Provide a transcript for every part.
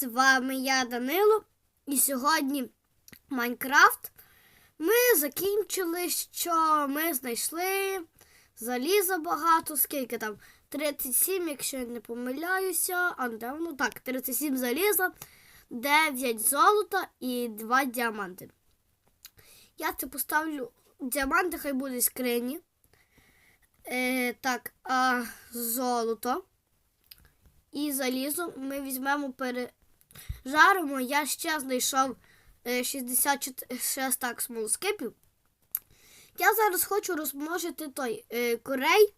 З вами я Данило, і сьогодні Майнкрафт. Ми закінчили, що ми знайшли заліза багато, скільки там? 37, якщо я не помиляюся, а де воно? Так, 37 заліза, 9 золота і 2 діаманти. Я це поставлю діаманти, хай буде скрині. Е, так, а золото і залізо ми візьмемо пережаримо. Я ще знайшов е, 66 так смолоскипів. Я зараз хочу розмножити той е, корей.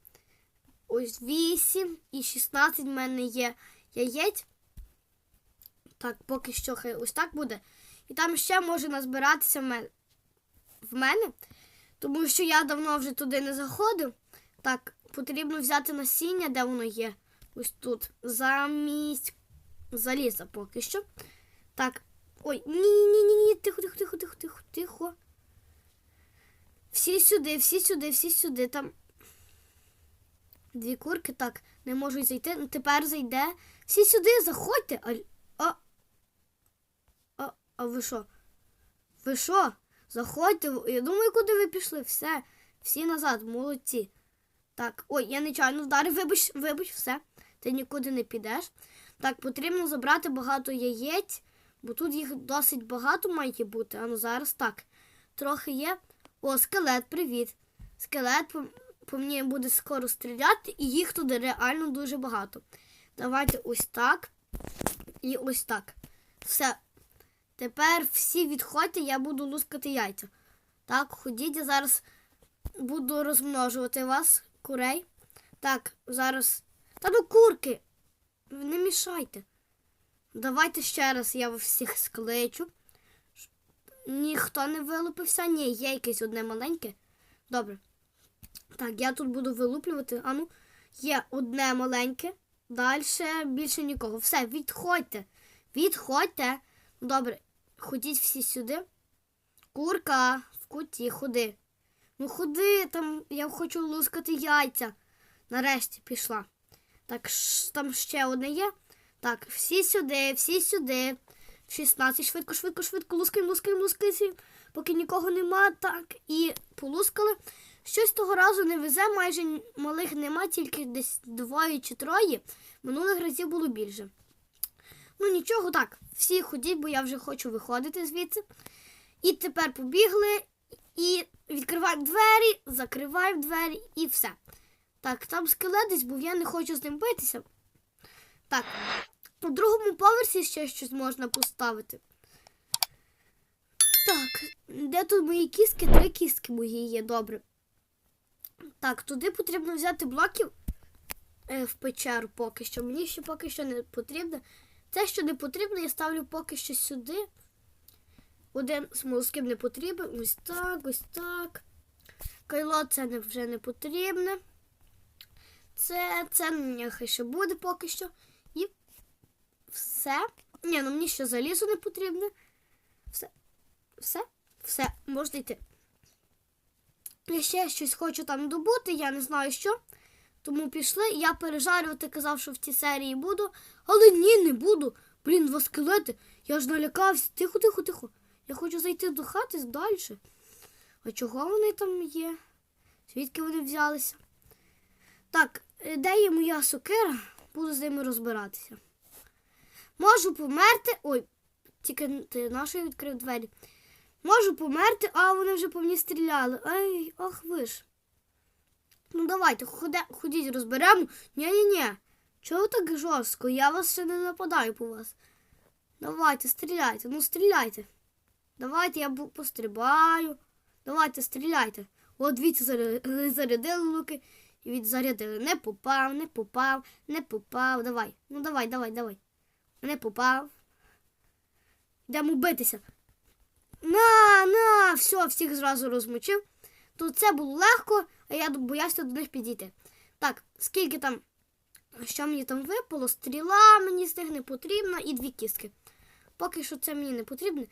Ось 8 і 16 в мене є яєць. Так, поки що хай ось так буде. І там ще може назбиратися в мене тому що я давно вже туди не заходив. Так, потрібно взяти насіння, де воно є. Ось тут. Замість заліза поки що. Так. Ой, ні-ні-ні, тихо, тихо, тихо, тихо, тихо, тихо. Всі сюди, всі сюди, всі сюди. Там дві курки, так, не можуть зайти. Ну, тепер зайде. Всі сюди, заходьте. А, а, а, а ви що? Ви що? Заходьте. Я думаю, куди ви пішли. Все. Всі назад, молодці. Так, ой, я нечайно вдарив, вибач, вибач, все. Ти нікуди не підеш. Так, потрібно забрати багато яєць, бо тут їх досить багато має бути. А ну зараз так. Трохи є. О, скелет, привіт. Скелет по, по мені буде скоро стріляти, і їх тут реально дуже багато. Давайте ось так. І ось так. Все. Тепер всі відходьте, я буду лускати яйця. Так, ходіть, я зараз буду розмножувати вас, курей. Так, зараз. Та ну курки! Не мішайте. Давайте ще раз я всіх скличу. Ніхто не вилупився? Ні, є якесь одне маленьке. Добре. Так, я тут буду вилуплювати. А ну, є одне маленьке. Далі більше нікого. Все, відходьте. Відходьте. Добре, ходіть всі сюди. Курка, в куті, ходи. Ну ходи, там я хочу лускати яйця. Нарешті пішла. Так, там ще одне є. Так, всі сюди, всі сюди. 16, швидко, швидко, швидко, лускаємо, лускаємо, лускаємо, поки нікого нема. Так, і полускали. Щось того разу не везе, майже малих нема, тільки десь двоє чи троє. Минулих разів було більше. Ну нічого, так, всі ходіть, бо я вже хочу виходити звідси. І тепер побігли і відкриваємо двері, закриваємо двері і все. Так, там скелет десь був, я не хочу з ним битися. Так, у другому поверсі ще щось можна поставити. Так, де тут мої кістки? Три кістки мої є, добре. Так, туди потрібно взяти блоків е, в печеру поки що. Мені ще поки що не потрібно. Те, що не потрібно, я ставлю поки що сюди. Один смолоскип не потрібен. Ось так, ось так. Кайло це вже не потрібне. Це, це нехай ще буде поки що. І все. Ні, ну мені ще залізо не потрібне. Все. Все? Все, можна йти. Я ще щось хочу там добути, я не знаю що. Тому пішли. Я пережарювати казав, що в цій серії буду. Але ні, не буду. Блін, два скелети. Я ж налякався. Тихо, тихо, тихо. Я хочу зайти до хати далі. А чого вони там є? Звідки вони взялися? Так, де є моя сокира? Буду з ними розбиратися. Можу померти. Ой, тільки ти нашої відкрив двері. Можу померти, а вони вже по мені стріляли. Ай, ах ви ж. Ну давайте, ходе, ходіть, розберемо. Ні-ні-ні. Чого так жорстко? Я вас ще не нападаю по вас. Давайте, стріляйте, ну стріляйте. Давайте я пострибаю. Давайте, стріляйте. От дивіться, зарядили луки і відзарядили. Не попав, не попав, не попав. Давай. Ну давай, давай, давай. Не попав. Йдемо битися. На, на, все, всіх зразу розмочив. Тут це було легко, а я боявся до них підійти. Так, скільки там, що мені там випало? Стріла мені з них не потрібна і дві кістки. Поки що це мені не потрібно.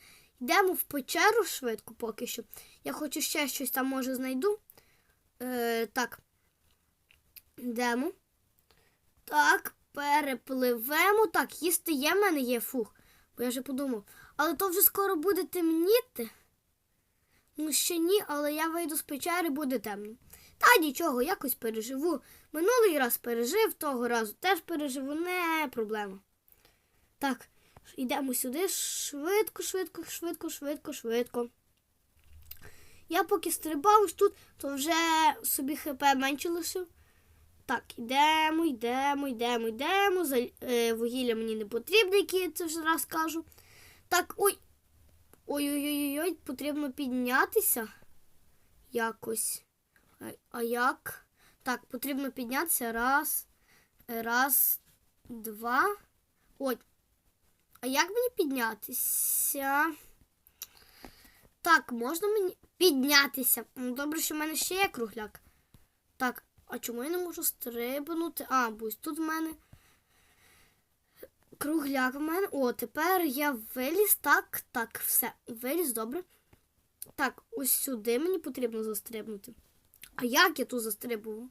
Йдемо в печеру швидко поки що. Я хочу ще щось там може знайду. Е, так. Йдемо. Так, перепливемо. Так, їсти є в мене є фух. Бо я вже подумав, але то вже скоро буде темніти. Ну, ще ні, але я вийду з печери, буде темно. Та нічого, якось переживу. Минулий раз пережив, того разу теж переживу, не проблема. Так, йдемо сюди швидко, швидко, швидко, швидко, швидко. Я поки стрибав тут, то вже собі хп менше лишив. Так, йдемо, йдемо, йдемо, йдемо. За, е, вугілля мені не потрібно, які я це вже раз кажу. Так, ой. Ой-ой-ой, потрібно піднятися. Якось. А, а як? Так, потрібно піднятися. Раз. Раз, два. Ой. А як мені піднятися? Так, можна мені піднятися. Ну, добре, що в мене ще є кругляк. Так, а чому я не можу стрибнути? А, бо тут в мене кругляк в мене. О, тепер я виліз. Так, так, все. Виліз, добре. Так, ось сюди мені потрібно застрибнути. А як я тут застрибував?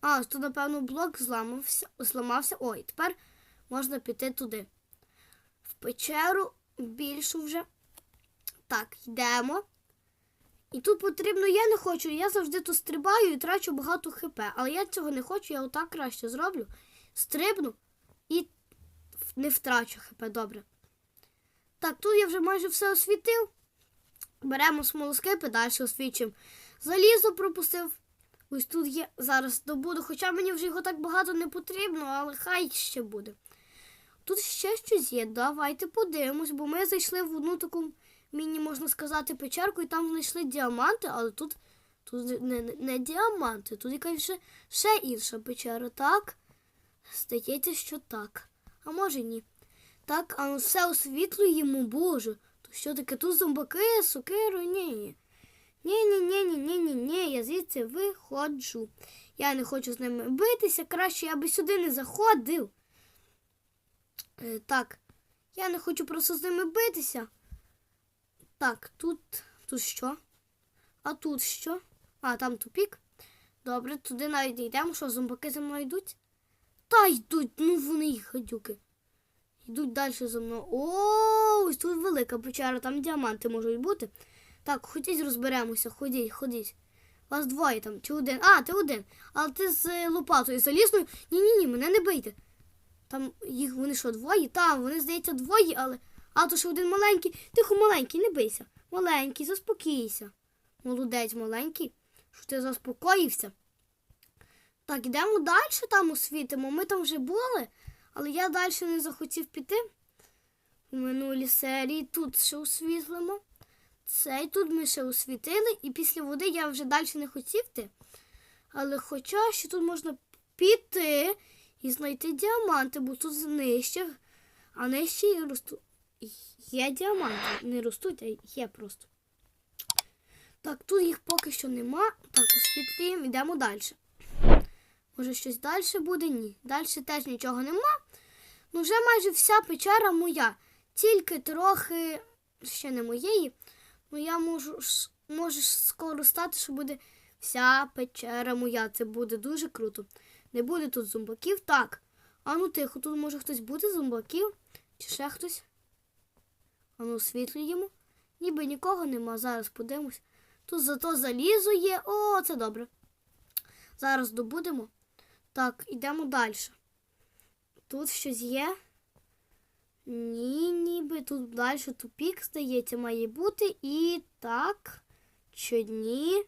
А, тут, напевно, блок зламався, зламався. Ой, тепер можна піти туди. В печеру більшу вже. Так, йдемо. І тут потрібно, я не хочу, я завжди тут стрибаю і трачу багато хп. Але я цього не хочу, я отак краще зроблю. Стрибну і не втрачу хп, добре. Так, тут я вже майже все освітив. Беремо смолоскипи, далі освічимо. Залізо пропустив. Ось тут є, зараз добуду, хоча мені вже його так багато не потрібно, але хай ще буде. Тут ще щось є. Давайте подивимось, бо ми зайшли в одну таку міні, можна сказати, печерку, і там знайшли діаманти, але тут, тут не, не, діаманти, тут якась ще, ще інша печера, так? Здається, що так. А може ні. Так, а ну все освітлюємо, боже. То що таке? Тут зомбаки, сокиру, ні, ні. Ні, ні, ні, ні, ні, ні, ні, я звідси виходжу. Я не хочу з ними битися, краще я би сюди не заходив. Е, так, я не хочу просто з ними битися. Так, тут, тут що? А тут що? А, там тупік. Добре, туди навіть йдемо, що зомбаки за мною йдуть. Та йдуть, ну вони й гадюки. Йдуть далі за мною. О, ось тут велика печера, там діаманти можуть бути. Так, ходіть розберемося, ходіть, ходіть. Вас двоє там, чи один. А, ти один. Але ти з е, лопатою залізною. Ні-ні ні, мене не бийте. Там їх вони що, двоє? Там, вони, здається, двоє, але. А то що один маленький. Тихо, маленький, не бийся. Маленький, заспокійся. Молодець маленький, що ти заспокоївся. Так, йдемо далі там освітимо. Ми там вже були, але я далі не захотів піти. У минулій серії тут ще освітлимо. Цей тут ми ще освітили, і після води я вже далі не хотів йти. Але хоча ще тут можна піти і знайти діаманти, бо тут нижче, а нижче і ростуть. Є діаманти, не ростуть, а є просто. Так, тут їх поки що нема. Так, освітлюємо, йдемо далі. Може щось далі буде? Ні. Далі теж нічого нема. Ну, вже майже вся печера моя. Тільки трохи ще не моєї. Ну, я можу може скоро стати, що буде вся печера моя. Це буде дуже круто. Не буде тут зомбаків. Так. А ну тихо, тут може хтось буде зомбаків? Чи ще хтось? А ну освітлюємо. Ніби нікого нема. Зараз подивимось. Тут зато залізо є. О, це добре. Зараз добудемо. Так, йдемо далі. Тут щось є. Ні, ніби тут далі тупік, здається, має бути. І так. Чи ні?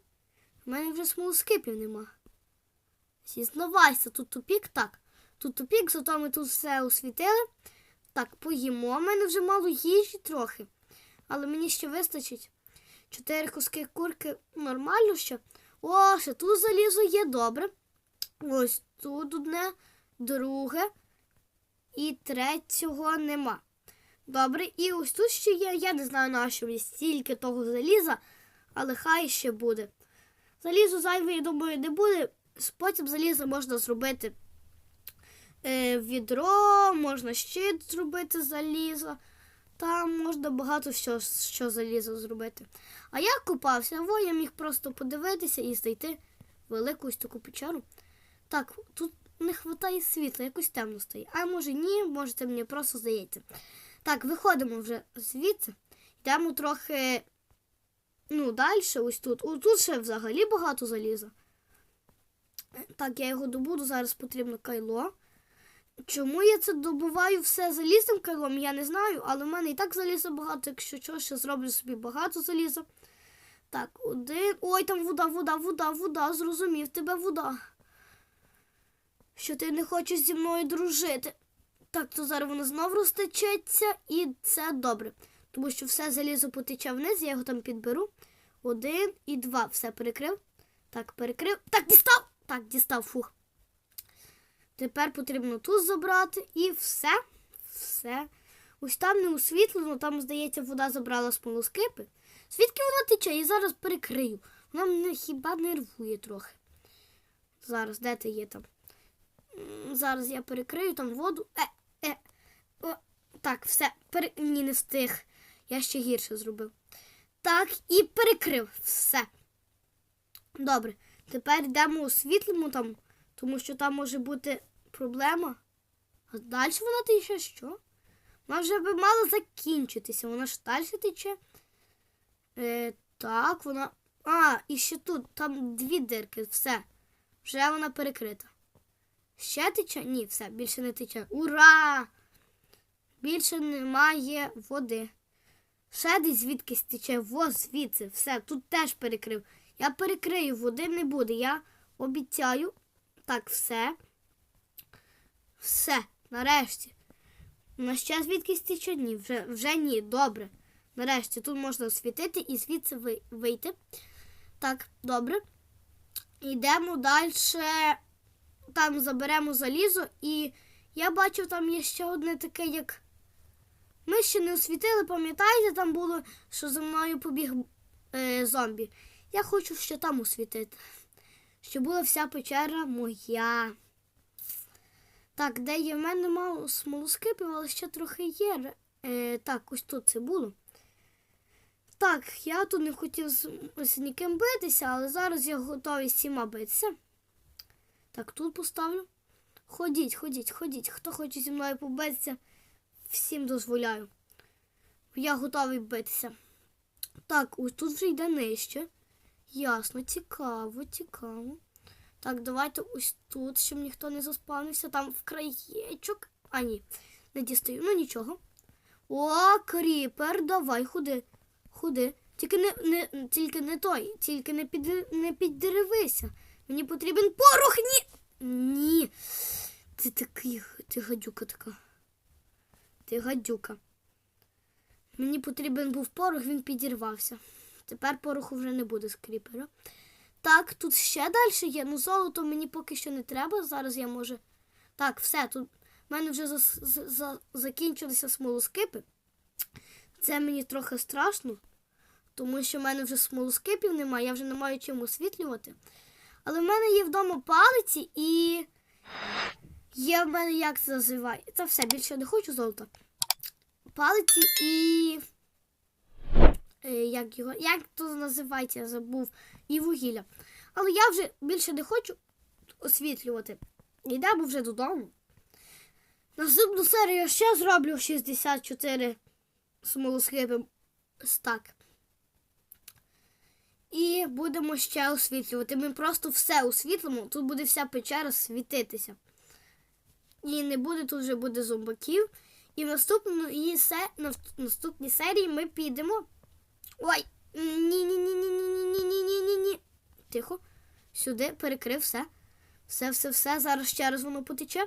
У мене вже смолоскипів нема. Зізнавайся, тут тупік, так. Тут тупік, зато ми тут все освітили. Так, поїмо. У мене вже мало їжі трохи. Але мені ще вистачить. Чотири куски курки нормально ще. О, ще тут залізо є добре. Ось тут одне, друге і третього нема. Добре, і ось тут ще є, я не знаю, на що мені стільки того заліза, але хай ще буде. Залізо зайве, я думаю, не буде. Потім залізо можна зробити відро, можна щит зробити залізо. Там можна багато що, що залізо зробити. А я купався, во я міг просто подивитися і знайти велику ось таку печеру. Так, тут не вистачає світла, якось темно стає. А може ні, може це мені просто здається. Так, виходимо вже звідси. Йдемо трохи. Ну, далі, ось тут. О, тут ще взагалі багато заліза. Так, я його добуду, зараз потрібно кайло. Чому я це добуваю все залізним кайлом, я не знаю, але в мене і так заліза багато, якщо що, ще зроблю собі багато заліза. Так, один. Ой, там вода, вода, вода, вода. Зрозумів тебе вода. Що ти не хочеш зі мною дружити. Так, то зараз воно знов розтечеться, і це добре. Тому що все залізо потече вниз, я його там підберу. Один і два. Все перекрив. Так, перекрив. Так, дістав! Так, дістав, фух. Тепер потрібно тут забрати і все. Все. Ось там не освітлено, там, здається, вода забрала смолоскипи. Звідки вона тече? Я зараз перекрию. Вона мене хіба нервує трохи. Зараз, де ти є там? Зараз я перекрию там воду. Е, е. О, так, все. Пере... Ні, не встиг. Я ще гірше зробив. Так, і перекрив. Все. Добре. Тепер йдемо освітлимо там, тому що там може бути проблема. А далі вона тече що? Вона вже би мала закінчитися. Вона ж далі тече. Е, так, вона. А, і ще тут, там дві дирки, все. Вже вона перекрита. Ще тече? Ні, все, більше не тече. Ура! Більше немає води. Ще десь звідкись тече, во звідси, все, тут теж перекрив. Я перекрию, води не буде. Я обіцяю. Так, все. Все, нарешті. На ще звідкись тече? Ні, вже, вже ні, добре. Нарешті тут можна освітити і звідси вийти. Так, добре. Йдемо далі. Там заберемо залізо, і я бачив, там є ще одне таке, як. Ми ще не освітили, пам'ятаєте, там було, що за мною побіг е, зомбі. Я хочу ще там освітити. Щоб була вся печера моя. Так, де є? В мене мало смолоскипів, але ще трохи є. Е, так, ось тут це було. Так, я тут не хотів з, з ніким битися, але зараз я готовий з всіма битися. Так, тут поставлю. Ходіть, ходіть, ходіть. Хто хоче зі мною побитися, всім дозволяю. Я готовий битися. Так, ось тут вже йде нижче. Ясно, цікаво, цікаво. Так, давайте ось тут, щоб ніхто не заспавнився. Там в краєчок. А, ні, не дістаю. Ну нічого. О, кріпер, давай, ходи. Ходи. Тільки не, не, тільки не той, тільки не, під, не піддеревися. Мені потрібен порох, ні. Ні. Ти такий, ти гадюка така. Ти гадюка. Мені потрібен був порох, він підірвався. Тепер пороху вже не буде з кріпера. Так, тут ще далі є. Ну, золото мені поки що не треба. Зараз я можу. Так, все, тут в мене вже за, за, за, закінчилися смолоскипи. Це мені трохи страшно, тому що в мене вже смолоскипів немає, я вже не маю чим освітлювати. Але в мене є вдома палиці і є в мене, як це називає? Це все, більше не хочу золота. Палиці і. Е, як його, як то називається, я забув, і вугілля. Але я вже більше не хочу освітлювати. Йдемо вже додому. Наступну серію я ще зроблю 64 смолоскипи стак. І будемо ще освітлювати. Ми просто все освітлимо, тут буде вся печера світитися. І не буде, тут вже буде зомбаків. І в наступній, се... на- наступній серії ми підемо. Ой! Ні-ні-ні-ні-ні-ні-ні-ні-ні-ні. Тихо. Сюди перекрив все. Все, все, все. Зараз ще раз воно потече.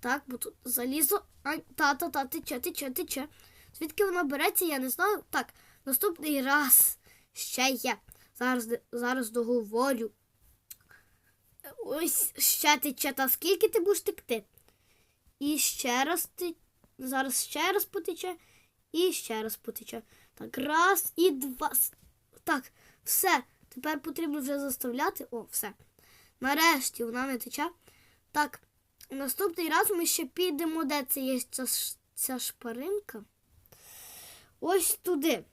Так, бо тут залізо. Ай, та-та-та, тече, тече, тече. Звідки воно береться, я не знаю. Так, наступний раз ще є. Зараз, зараз договорю. Ось ще тече. Та скільки ти будеш текти? І ще раз ти. Зараз ще раз потече. І ще раз потече. Так, раз і два. Так, все. Тепер потрібно вже заставляти. О, все. Нарешті вона не тече. Так, наступний раз ми ще підемо, де це є ця, ця шпаринка. Ось туди.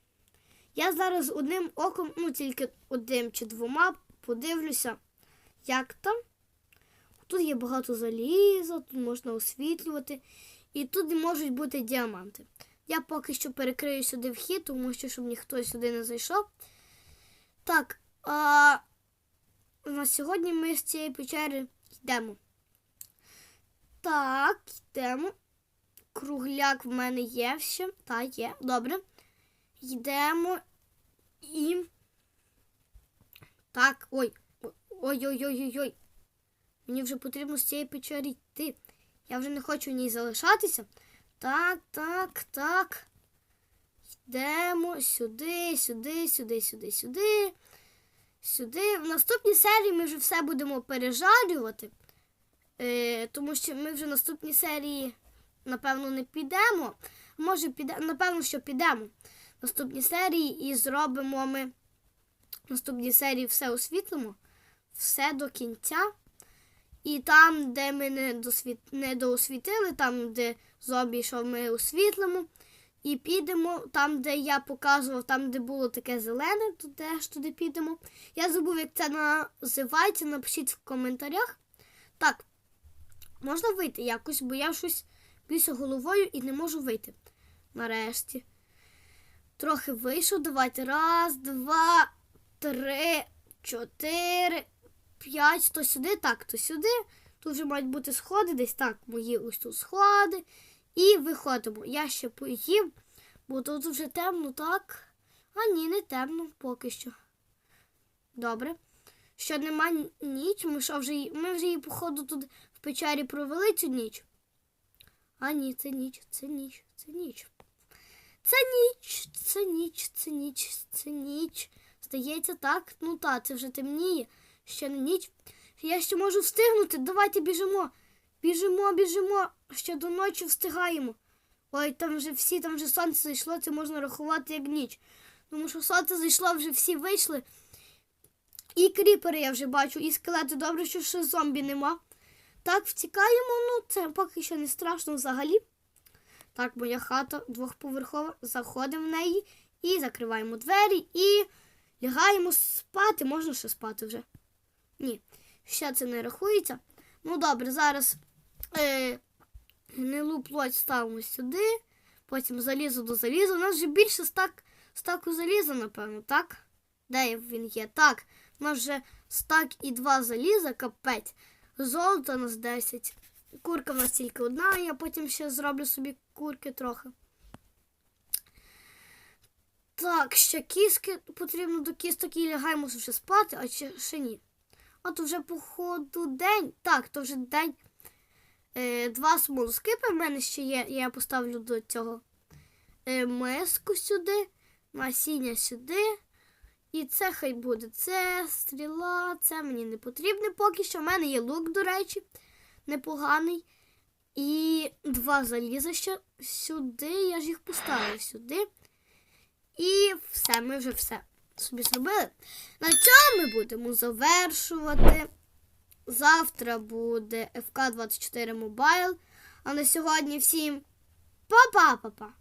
Я зараз одним оком, ну тільки одним чи двома, подивлюся, як там. Тут є багато заліза, тут можна освітлювати. І тут можуть бути діаманти. Я поки що перекрию сюди вхід, тому що щоб ніхто сюди не зайшов. Так, а на сьогодні ми з цієї печери йдемо. Так, йдемо. Кругляк в мене є ще. Так, є. Добре. Йдемо і. Так, ой. Ой-ой-ой-ой-ой. Мені вже потрібно з цієї печери йти. Я вже не хочу в ній залишатися. Так, так, так. Йдемо сюди, сюди, сюди, сюди, сюди. Сюди. В наступній серії ми вже все будемо пережарювати. Е, тому що ми вже в наступній серії, напевно, не підемо. Може, піде, напевно, що підемо. В наступній серії і зробимо ми в наступній серії все освітлимо. Все до кінця. І там, де ми не, досвіт... не доосвітили, там, де зомбі йшов, ми освітлимо. І підемо там, де я показував, там, де було таке зелене, то теж туди підемо. Я забув, як це називається. Напишіть в коментарях. Так, можна вийти якось, бо я щось б'юся головою і не можу вийти. Нарешті. Трохи вийшов. Давайте. Раз, два, три, чотири, п'ять. То сюди, так, то сюди. Тут вже мають бути сходи, десь так, мої ось тут сходи. І виходимо. Я ще поїв, бо тут вже темно, так? А ні, не темно поки що. Добре. Що нема ніч, ми що вже її- ми вже її, походу, тут в печері провели цю ніч. А ні, це ніч, це ніч, це ніч. Це ніч, це ніч, це ніч, це ніч. Здається, так. Ну так, це вже темніє. Ще не ніч. Я ще можу встигнути. Давайте біжимо. Біжимо, біжимо. Ще до ночі встигаємо. Ой, там вже всі, там вже сонце зайшло, це можна рахувати як ніч. Тому що сонце зайшло, вже всі вийшли. І кріпери я вже бачу, і скелети. Добре, що ще зомбі нема. Так, втікаємо, ну це поки що не страшно взагалі. Так, моя хата двохповерхова. Заходимо в неї і закриваємо двері і лягаємо спати. Можна ще спати вже? Ні, ще це не рахується. Ну добре, зараз е, гнилу плоть ставимо сюди, потім залізо до заліза. У нас вже більше стак, стаку заліза, напевно, так? Де він є? Так, у нас вже стак і два заліза, капець. Золото у нас 10. Курка в нас тільки одна, я потім ще зроблю собі курки трохи. Так, ще кіски потрібно до кісток і лягаємо вже спати, а ще, ще ні. А то вже, походу, день. Так, то вже день. Два смолоскипи в мене ще є. Я поставлю до цього е, миску сюди, насіння сюди. І це хай буде. Це стріла, це мені не потрібне поки що. У мене є лук, до речі, непоганий. І два заліза ще сюди. Я ж їх поставив сюди. І все, ми вже все собі зробили. На цьому ми будемо завершувати. Завтра буде FK24 Mobile. А на сьогодні всім па-па-па-па!